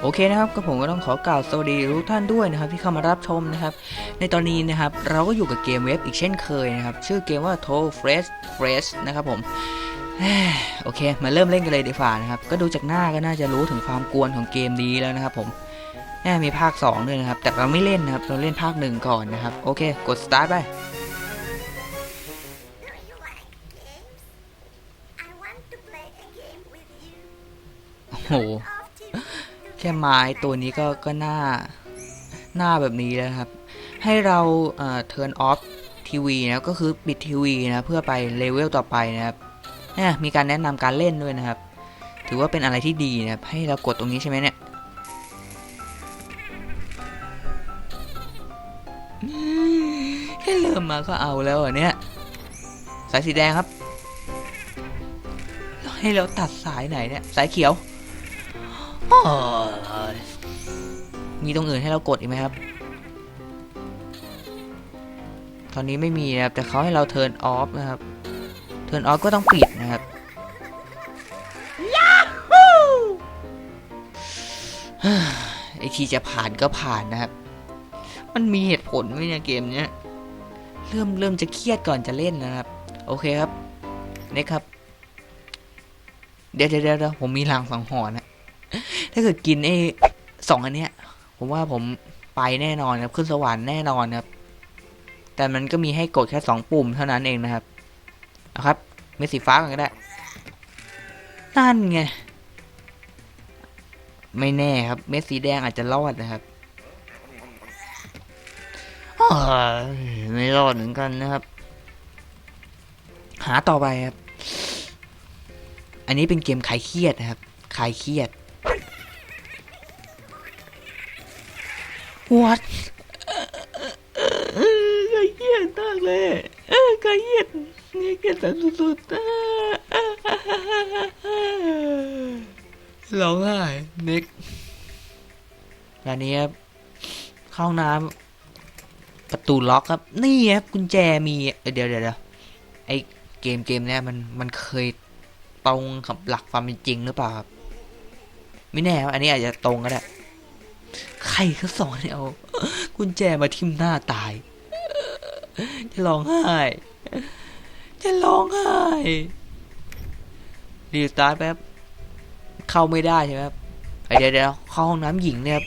โอเคนะครับก็ผมก็ต้องขอกล่าวสวัสดีทุกท่านด้วยนะครับ ที่เข้ามารับชมนะครับ ในตอนนี้นะครับ เราก็อยู่กับเกมเว็บอีกเช่นเคยนะครับ ชื่อเกมว่า t o Fresh Fresh นะครับผมโอเค มาเริ่มเล่นกันเลยดีกว่านะครับ ก็ดูจากหน้าก็น่าจะรู้ถึงความกวนของเกมนี้แล้วนะครับผมแน่มีภาค 2 ด้วยนะครับ แต่เราไม่เล่นนะครับ เราเล่นภาคหนึ่งก่อนนะครับ โอเค กด start ไป โอ้โหแค่ไม้ตัวนี้ก็ก็หน้าหน้าแบบนี้แล้วครับ ให้เราเอ่อ turn off ทีวีนะก็คือปิดทีวีนะเพื่อไปเลเวลต่อไปนะครับเนี่ยมีการแนะนำการเล่นด้วยนะครับ ถือว่าเป็นอะไรที่ดีนะครับให้เรากดตรงนี้ใช่ไหมเนี่ยแค่เริ่มมาก็เอาแล้วเหรอเนี่ยสายสีแดงครับ ให้เราตัดสายไหนเนี่ย สายเขียว มีตรงอื่นให้เรากดอีกไหมครับ ตอนนี้ไม่มีนะครับ แต่เขาให้เรา turn off นะครับ turn off ก็ต้องปิดนะครับไอทีจะผ่านก็ผ่านนะครับ มันมีเหตุผลไหมเนี่ยเกมเนี้ย เริ่มเริ่มจะเครียดก่อนจะเล่นนะครับ โอเคครับเน็กครับ เดี๋ยวเดี๋ยวเดี๋ยวผมมีลางสังหรณ์นะ ถ้าเกิดกินไอ้สองอันเนี้ย ผมว่าผมไปแน่นอนครับขึ้นสวรรค์แน่นอนครับ แต่มันก็มีให้กดแค่สองปุ่มเท่านั้นเองนะครับเอาครับเม็ดสีฟ้ากันก็ได้ นั่นไง ไม่แน่ครับ เม็ดสีแดงอาจจะรอดนะครับไม่รอดเหมือนกันนะครับ หาต่อไปครับ อันนี้เป็นเกมคลายเครียดนะครับคลายเครียด What คลายเครียดมากเลยเออคลายเครียดนี่เครียดแต่สุดๆร้องไห้เน็กร้านนี้ครับเข้าห้องน้ำประตูล็อกครับ นี่ครับกุญแจมีเดี๋ยวเดี๋ยวเดี๋ยวไอเกมเกมเนี้ยมันมันเคยตรงกับหลักความเป็นจริงหรือเปล่าครับ ไม่แน่ครับอันนี้อาจจะตรงก็ได้ ใครเขาสอนให้เอากุญแจมาทิ่มหน้าตาย จะร้องไห้ จะร้องไห้รีสตาร์ทแป๊บ เข้าไม่ได้ใช่ไหมครับเอ้ยเดี๋ยวเดี๋ยวเข้าห้องน้ำหญิงเนี่ยครับ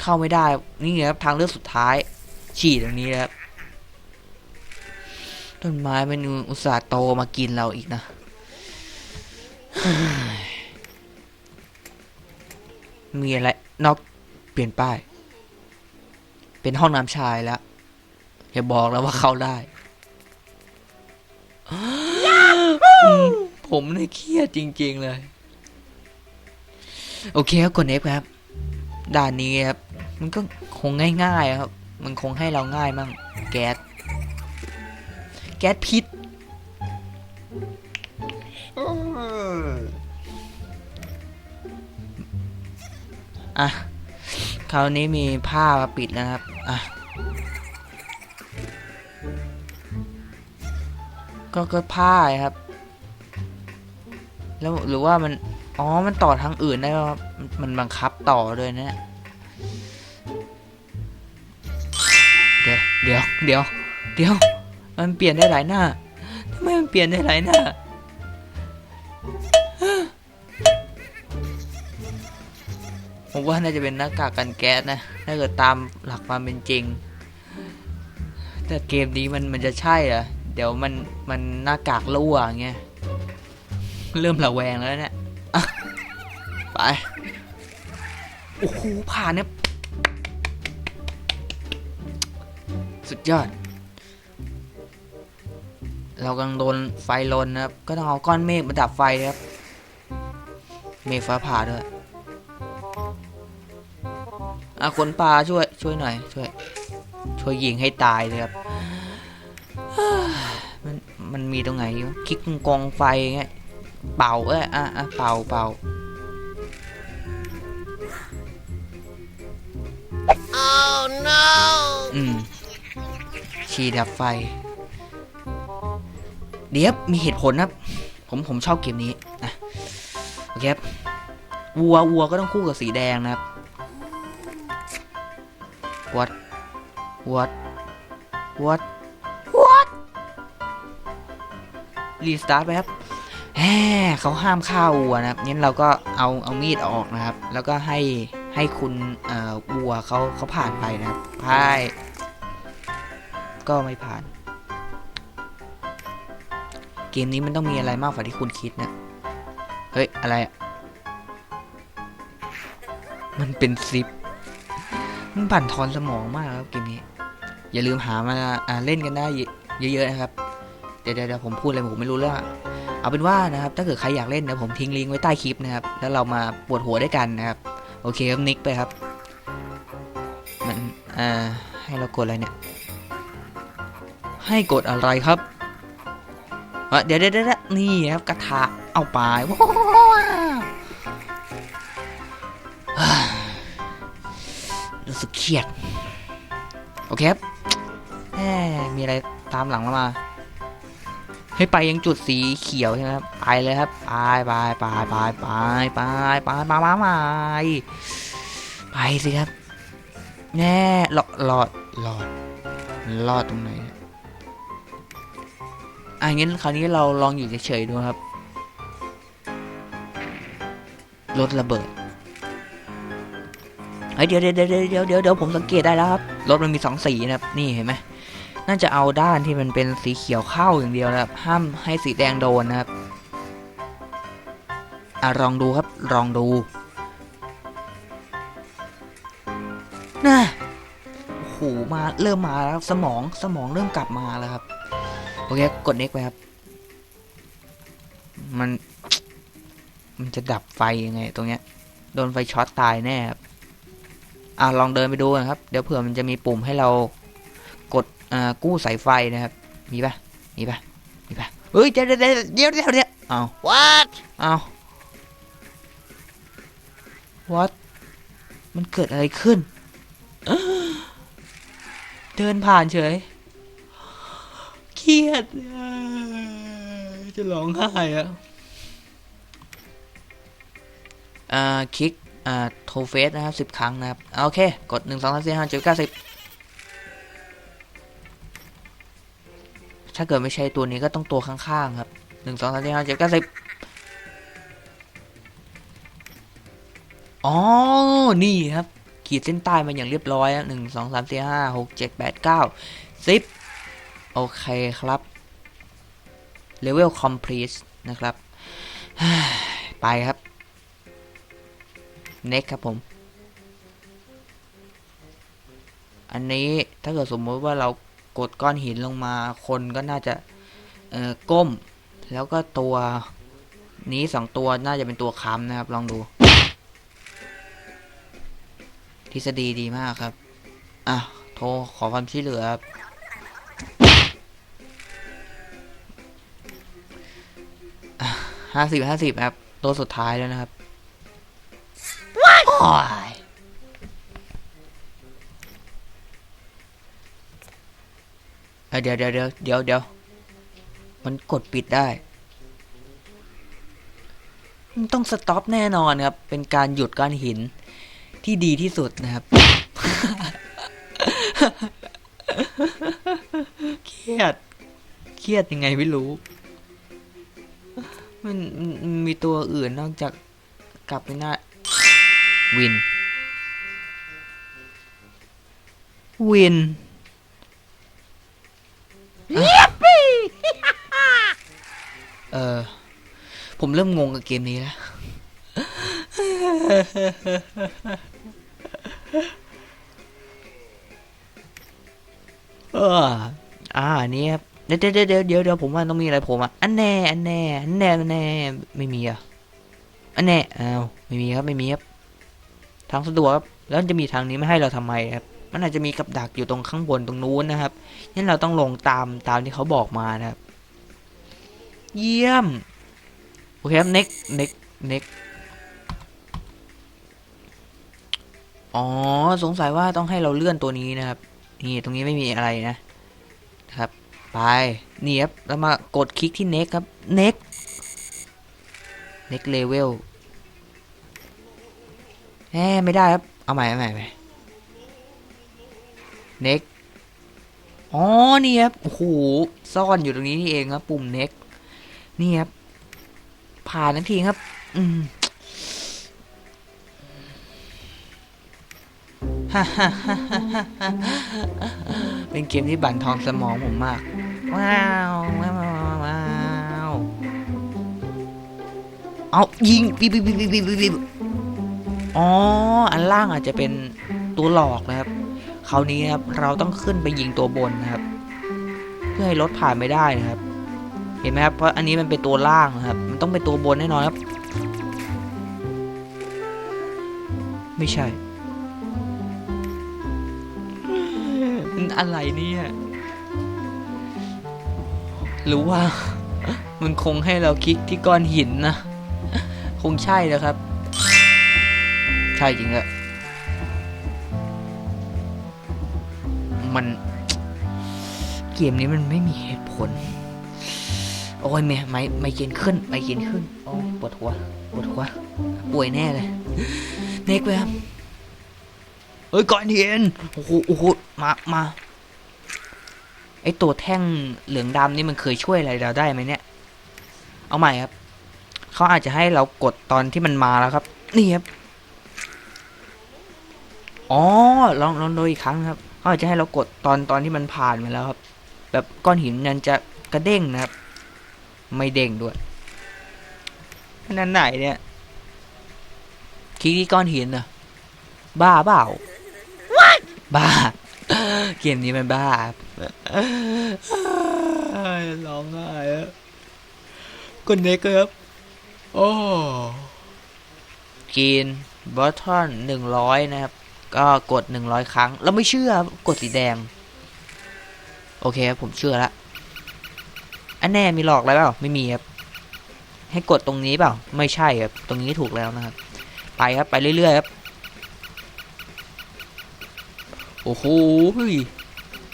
เข้าไม่ได้ นี่ไงครับทางเลือกสุดท้าย ฉี่ตรงนี้นะครับ ต้นไม้มันอุตส่าห์โตมากินเราอีกนะ มีอะไรนอกเปลี่ยนป้าย เป็นห้องน้ำชายแล้วอย่าบอกแล้วว่าเข้าได้อืมผมเนี่ยเครียดจริง ๆ เลย โอเคครับกด F ครับ ด่านนี้ครับ มันก็คงง่ายๆครับ มันคงให้เราง่ายมั่ง แก๊ส แก๊สพิษ อะคราวนี้มีผ้ามาปิดนะครับ อะ ก็ก็ผ้าครับ แล้วหรือว่ามัน อ๋อ มันต่อทางอื่นได้ครับ มันบังคับต่อด้วยนะ เดี๋ยว เดี๋ยว เดี๋ยว เดี๋ยว มันเปลี่ยนได้หลายหน้าทำไมมันเปลี่ยนได้หลายหน้า ผมว่าน่าจะเป็นหน้ากากกันแก๊สนะ ถ้าเกิดตามหลักความเป็นจริง แต่เกมนี้มันมันจะใช่เหรอ เดี๋ยวมันมันหน้ากากรั่วอย่างเงี้ย เริ่มระแวงแล้วเนี่ย ไป โอ้โหผ่านเนี่ย สุดยอด เรากำลังโดนไฟลนนะครับ ก็ต้องเอาก้อนเมฆมาดับไฟนะครับ เมฆฟ้าผ่าด้วย อะคนปลาช่วย ช่วยหน่อย ช่วย ช่วยยิงให้ตายเลยครับมันมันมีตรงไหนอยู่คลิกตรงกองไฟเงี้ยเป่าเอ้ยอะอะเป่าเป่า Oh no! อืมชีดับไฟ เดี๋ยวมีเหตุผลครับ ผมผมชอบเกมนี้นะโอเคครับวัววัวก็ต้องคู่กับสีแดงนะครับ what what what what รีสตาร์ทไปครับแหมเขาห้ามฆ่าวัวนะครับงั้นเราก็เอาเอามีดออกนะครับ แล้วก็ให้ให้คุณเอ่อวัวเขาเขาผ่านไปนะครับพายก็ไม่ผ่าน เกมนี้มันต้องมีอะไรมากกว่าที่คุณคิดนะ เฮ้ย อะไรอะมันเป็นซิป มันบั่นทอนสมองมากครับเกมนี้ อย่าลืมหามาเล่นกันได้เยอะๆนะครับ เดี๋ยวเดี๋ยวผมพูดอะไรผมไม่รู้เรื่องเอาเป็นว่านะครับ ถ้าเกิดใครอยากเล่นเดี๋ยวผมทิ้งลิงก์ไว้ใต้คลิปนะครับ แล้วเรามาปวดหัวด้วยกันนะครับ โอเคครับนิกไปครับ มันอ่าให้เรากดอะไรเนี่ย ให้กดอะไรครับเดี๋ยวเดี๋ยวเดี๋ยวนี่ครับกระทะเอาไปว้าว รู้สึกเครียด โอเคครับแหมมีอะไรตามหลังเรามา ให้ไปยังจุดสีเขียวใช่ไหมครับ ไปเลยครับ ไปไปไปไปไปไปไปไปไปไปไปสิครับ แน่หลอดหลอดหลอดหลอดตรงไหนอะงั้นคราวนี้เราลองอยู่เฉยๆดูครับ รถระเบิด เฮ้ยเดี๋ยวเดี๋ยวเดี๋ยวเดี๋ยวเดี๋ยวผมสังเกตได้แล้วครับ รถมันมีสองสีนะครับ นี่เห็นไหมน่าจะเอาด้านที่มันเป็นสีเขียวเข้าอย่างเดียวนะครับ ห้ามให้สีแดงโดนนะครับอะลองดูครับ ลองดูน่ะโอ้โหมาเริ่มมาแล้วสมองสมองเริ่มกลับมาแล้วครับ โอเคกดเน็กไปครับ มัน มันจะดับไฟยังไง ตรงเนี้ย โดนไฟช็อตตายแน่ครับ อะลองเดินไปดูนะครับ เดี๋ยวเผื่อมันจะมีปุ่มให้เรากดอ่ากู้สายไฟนะครับ มีปะมีปะมีปะเฮ้ยเดี๋ยวเดี๋ยวเดี๋ยวเดี๋ยวเดี๋ยวเอา What? เอา what มันเกิดอะไรขึ้น เดินผ่านเฉย เครียดอะจะร้องไห้อะอ่าคลิก อ่าโทเฟสนะครับสิบครั้งนะครับโอเค กดหนึ่งสองสามสี่ห้าเจ็ดเก้าสิบถ้าเกิดไม่ใช่ตัวนี้ก็ต้องตัวข้างๆครับหนึ่งสองสามสี่ห้าเจ็ดเก้าสิบอ๋อ นี่ครับ ขีดเส้นใต้มาอย่างเรียบร้อยหนึ่งสองสามสี่ห้าหกเจ็ดแปดเก้าสิบโอเคครับ level complete นะครับ ไปครับ next ครับผม อันนี้ถ้าเกิดสมมติว่าเรากดก้อนหินลงมาคนก็น่าจะเอ่อก้ม แล้วก็ตัวนี้สองตัวน่าจะเป็นตัวค้ำนะครับ ลองดู ทฤษฎีดีมากครับ อะ โทรขอความช่วยเหลือครับห้าสิบห้าสิบครับ ตัวสุดท้ายแล้วนะครับ ยเอ้ยเดี๋ยวเดี๋ยวเดี๋ยวเดี๋ยวเดี๋ยวมันกดปิดได้ต้องสต็อปแน่นอนครับ เป็นการหยุดก้อนหินที่ดีที่สุดนะครับ เครียด เครียดยังไงไม่รู้ มันมีตัวอื่นนอกจากกลับไปหน้า วิน วินเออ ผมเริ่มงงกับเกมนี้แล้วเอออ่าอันนี้ครับเดี๋ยวเดี๋ยวเดี๋ยวเดี๋ยวเดี๋ยวผมว่าต้องมีอะไรผมอะอันแน่ อันแน่ อันแน่ อันแน่ ไม่มีอะ อันแน่อ้าวไม่มีครับ ไม่มีครับ ทางสะดวกครับแล้วจะมีทางนี้ไม่ให้เราทำไมครับมันอาจจะมีกับดักอยู่ตรงข้างบนตรงนู้นนะครับงั้นเราต้องลงตามตามที่เขาบอกมานะครับ เยี่ยมโอเคครับ next next next อ๋อสงสัยว่าต้องให้เราเลื่อนตัวนี้นะครับ นี่ตรงนี้ไม่มีอะไรนะนะครับ ไปนี่ครับแล้วมากดคลิกที่ next ครับ next next level แหมไม่ได้ครับ เอาใหม่เอาใหม่เอาใหม่ next อ๋อนี่ครับโอ้โหซ่อนอยู่ตรงนี้นี่เองครับ ปุ่ม next นี่ครับ ผ่านทันทีครับ อืมเป็นเกมที่บั่นทอนสมองผมมาก ว้าวว้าวว้าวว้าวเอายิงวิบวิบวิบวิบวิบวิบ อ๋อ อันล่างอาจจะเป็นตัวหลอกนะครับ คราวนี้ครับเราต้องขึ้นไปยิงตัวบนนะครับ เพื่อให้รถผ่านไม่ได้นะครับ เห็นไหมครับเพราะอันนี้มันเป็นตัวล่างนะครับ มันต้องเป็นตัวบนแน่นอนครับ ไม่ใช่มันอะไรเนี่ยหรือว่า มันคงให้เราคลิกที่ก้อนหินนะ คงใช่แล้วครับ ช่จริงอะมัน เกมนี้มันไม่มีเหตุผล โอ้ยไม่ไม่ไม่เย็นขึ้น ไม่เย็นขึ้น โอ้ยปวดหัวปวดหัวป่วยแน่เลยเน็กไปครับเฮ้ยก่อนเห็นโอ้โหโอ้โหมามาไอตัวแท่งเหลืองดำนี่มันเคยช่วยอะไรเราได้ไหมเนี่ย เอาใหม่ครับ เขาอาจจะให้เรากดตอนที่มันมาแล้วครับ นี่ครับ อ๋อลองลองดูอีกครั้งครับเขาอาจจะให้เรากดตอนตอนที่มันผ่านมาแล้วครับ แบบก้อนหินมันจะกระเด้งนะครับ ไม่เด้งด้วยนั่นไหนเนี่ยคลิกที่ก้อนหินเหรอะบ้าเปล่าบ้าเกมนี้มันบ้าร้องไห้อะกดเน็กเลยครับโอ้กินบอททอนหนึ่งร้อยนะครับ ก็กดหนึ่งร้อยครั้ง แล้วไม่เชื่อกดสีแดง โอเคครับผมเชื่อละอันแน่มีหลอกอะไรเปล่าไม่มีครับให้กดตรงนี้เปล่าไม่ใช่ครับตรงนี้ถูกแล้วนะครับ ไปครับไปเรื่อยๆครับโอ้โห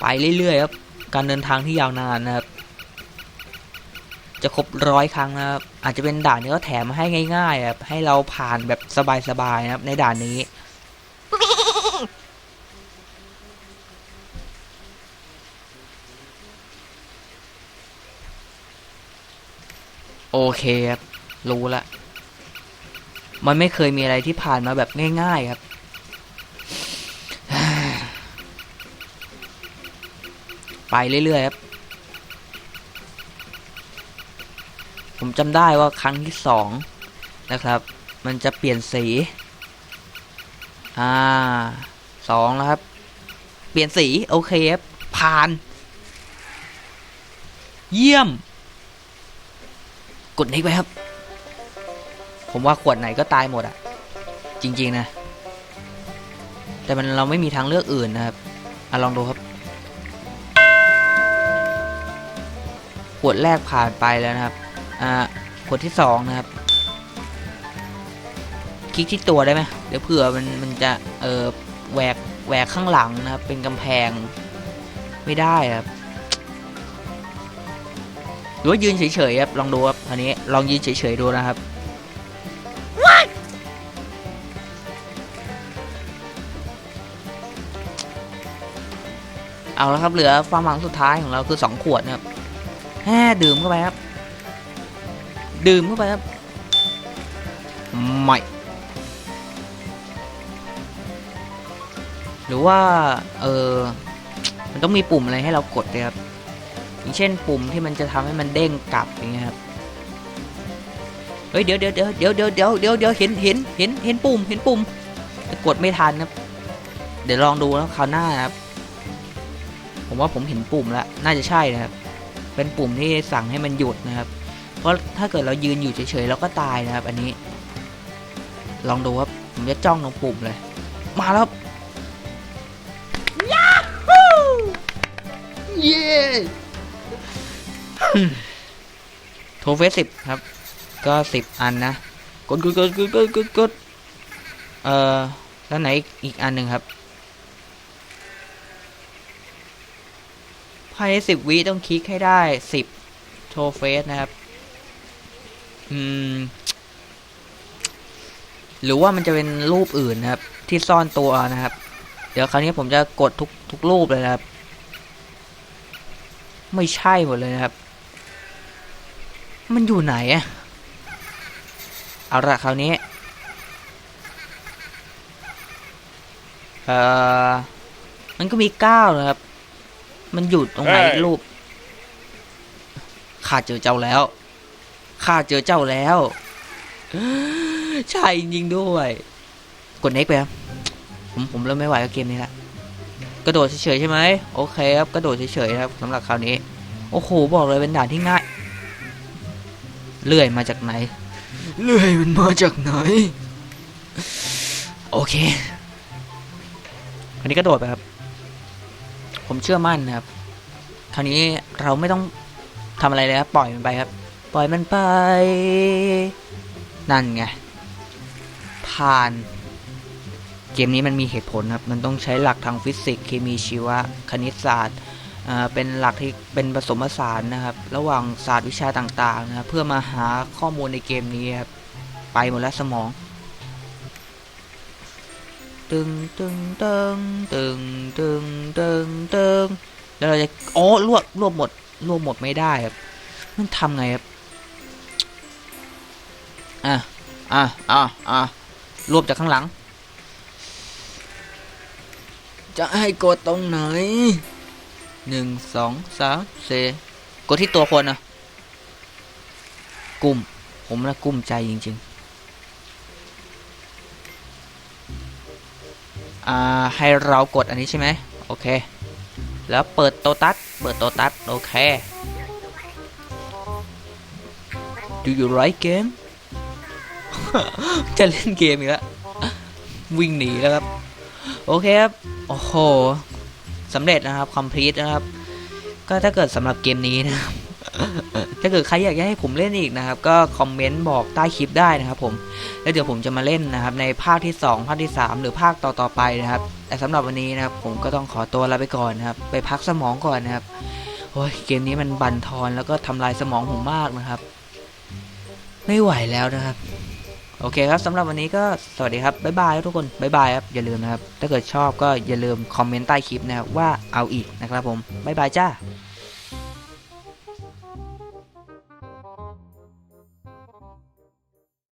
ไปเรื่อยๆครับ การเดินทางที่ยาวนานนะครับ จะครบร้อยครั้งนะครับ อาจจะเป็นด่านนี้ก็แถมมาให้ง่ายๆครับให้เราผ่านแบบสบายๆนะครับ ในด่านนี้ โอเคครับ รู้ละ มันไม่เคยมีอะไรที่ผ่านมาแบบง่าย ๆ ครับไปเรื่อยๆครับ ผมจำได้ว่าครั้งที่สองนะครับ มันจะเปลี่ยนสี อ่าสองแล้วครับ เปลี่ยนสี โอเคครับผ่าน เยี่ยม กดนี้ไปครับ ผมว่าขวดไหนก็ตายหมดอะจริง ๆ นะ แต่มันเราไม่มีทางเลือกอื่นนะครับอะลองดูครับ ขวดแรกผ่านไปแล้วนะครับ อ่า ขวดที่สองนะครับ คลิกที่ตัวได้ไหมเดี๋ยวเผื่อมันมันจะ เออแหวกแหวกข้างหลังนะครับ เป็นกำแพงไม่ได้ครับ หรือว่ายืนเฉยๆครับลองดูครับอันนี้ลองยืนเฉยๆดูนะครับเอาแล้วครับเหลือความหวังสุดท้ายของเราคือสองขวดนะครับแฮ่ดื่มเข้าไปครับ ดื่มเข้าไปครับไม่หรือว่า เออมันต้องมีปุ่มอะไรให้เรากดเลยครับ อย่างเช่นปุ่มที่มันจะทำให้มันเด้งกลับอย่างเงี้ยครับเฮ้ยเดี๋ยวเดี๋ยวเดี๋ยวเดี๋ยวเดี๋ยวเดี๋ยวเดี๋ยวเดี๋ยวเห็นเห็นเห็นเห็นปุ่มเห็นปุ่มกดไม่ทันครับ เดี๋ยวลองดูแล้วคราวหน้าครับ ผมว่าผมเห็นปุ่มแล้วน่าจะใช่นะครับ เป็นปุ่มที่สั่งให้มันหยุดนะครับ เพราะถ้าเกิดเรายืนอยู่เฉยๆเราก็ตายนะครับ อันนี้ ลองดูครับผมจะจ้องตรงปุ่มเลย มาแล้วครับเย้ โทเฟสสิบครับ ก็สิบอันนะกดกดกดกดกดกดกดเอ่อแล้วไหนอีกอันหนึ่งครับภายในสิบวิต้องคลิกให้ได้สิบโทเฟสนะครับ อืม หรือว่ามันจะเป็นรูปอื่นนะครับ ที่ซ่อนตัวนะครับ เดี๋ยวคราวนี้ผมจะกดทุกทุกรูปเลยนะครับ ไม่ใช่หมดเลยนะครับ มันอยู่ไหนอะเอาละคราวนี้ เอ่อมันก็มีเก้านะครับ มันอยู่ตรงไหนเฮ้ยรูป ข้าเจอเจ้าแล้ว ข้าเจอเจ้าแล้ว ใช่จริงด้วย กด next ไปครับ ผมผมเริ่มไม่ไหวกับเกมนี้ละกระโดดเฉยๆใช่ไหม โอเคครับ กระโดดเฉยๆนะครับสำหรับคราวนี้ โอ้โห บอกเลยเป็นด่านที่ง่าย เลื่อยมาจากไหน เลื่อยมันมาจากไหน โอเค อันนี้กระโดดไปครับ ผมเชื่อมั่นนะครับ คราวนี้เราไม่ต้องทำอะไรเลยครับ ปล่อยมันไปครับ ปล่อยมันไป นั่นไง ผ่าน เกมนี้มันมีเหตุผลครับ มันต้องใช้หลักทางฟิสิกส์ เคมีชีวะ คณิตศาสตร์อ่า เป็นหลักที่เป็นผสมผสานนะครับ ระหว่างศาสตร์วิชาต่างๆนะครับเพื่อมาหาข้อมูลในเกมนี้ครับไปหมดแล้วสมอง ตึงตึงตึงตึงตึงตึงตึงแล้วเราจะอ๋อรวบรวบหมดรวบหมดไม่ได้ครับมันทำไงครับอะอะอะอะรวบจากข้างหลัง จะให้กดตรงไหน หนึ่งสองสามสี่กดที่ตัวคนนะกลุ่มผมนะกลุ่มใจจริง ๆ อ่า ให้เรากดอันนี้ใช่ไหมโอเค แล้วเปิดโตตัส เปิดโตตัส โอเค Do you like game จะเล่นเกมอีกแล้ว วิ่งหนีแล้วครับ โอเคครับ โอ้โห สำเร็จนะครับ complete นะครับ ก็ถ้าเกิดสำหรับเกมนี้นะครับถ้าเกิดใครอยากให้ผมเล่นอีกนะครับ ก็คอมเมนต์บอกใต้คลิปได้นะครับผม แล้วเดี๋ยวผมจะมาเล่นนะครับ ในภาคที่ 2 ภาคที่ 3 หรือภาคต่อๆไปนะครับ แต่สำหรับวันนี้นะครับ ผมก็ต้องขอตัวลาไปก่อนนะครับ ไปพักสมองก่อนนะครับโอ้ยเกมนี้มันบั่นทอนแล้วก็ทำลายสมองผมมากนะครับ ไม่ไหวแล้วนะครับ โอเคครับสำหรับวันนี้ก็สวัสดีครับบ๊ายบายทุกคนบ๊ายบายครับอย่าลืมนะครับถ้าเกิดชอบก็อย่าลืมคอมเมนต์ใต้คลิปนะครับว่าเอาอีกนะครับผมบ๊ายบายจ้า